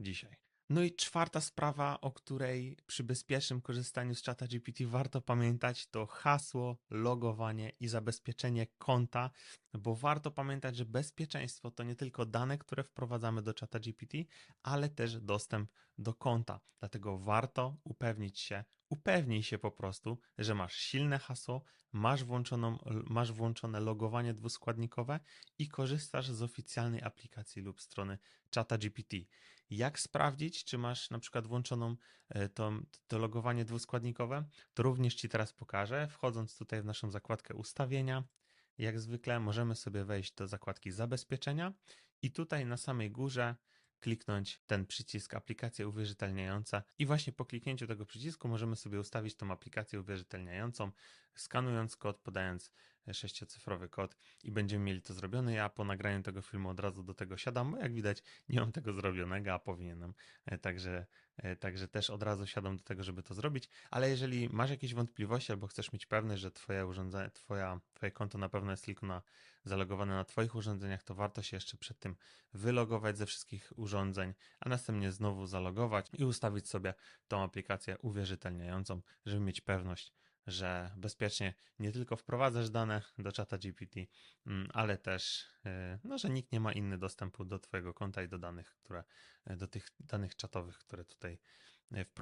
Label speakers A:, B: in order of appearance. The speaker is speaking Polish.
A: dzisiaj. No i czwarta sprawa, o której przy bezpiecznym korzystaniu z czata GPT warto pamiętać, to hasło, logowanie i zabezpieczenie konta, bo warto pamiętać, że bezpieczeństwo to nie tylko dane, które wprowadzamy do czata GPT, ale też dostęp do konta. Dlatego warto upewnić się, upewnij się po prostu, że masz silne hasło, masz, włączoną, masz włączone logowanie dwuskładnikowe i korzystasz z oficjalnej aplikacji lub strony czata GPT. Jak sprawdzić, czy masz na przykład włączoną e, to, to logowanie dwuskładnikowe? To również Ci teraz pokażę, wchodząc tutaj w naszą zakładkę ustawienia. Jak zwykle możemy sobie wejść do zakładki zabezpieczenia i tutaj na samej górze kliknąć ten przycisk aplikacja uwierzytelniająca i właśnie po kliknięciu tego przycisku możemy sobie ustawić tą aplikację uwierzytelniającą, skanując kod, podając sześciocyfrowy kod i będziemy mieli to zrobione. Ja po nagraniu tego filmu od razu do tego siadam, bo jak widać nie mam tego zrobionego, a powinienem. E, Także, e, także też od razu siadam do tego, żeby to zrobić. Ale jeżeli masz jakieś wątpliwości albo chcesz mieć pewność, że twoje urządzenie, twoja, twoje konto na pewno jest tylko na, zalogowane na twoich urządzeniach, to warto się jeszcze przed tym wylogować ze wszystkich urządzeń, a następnie znowu zalogować i ustawić sobie tą aplikację uwierzytelniającą, żeby mieć pewność, że bezpiecznie nie tylko wprowadzasz dane do czata GPT, mm, ale też, e, no, że nikt nie ma inny dostępu do Twojego konta i do danych, które, do tych danych czatowych, które tutaj e, wprowadzasz.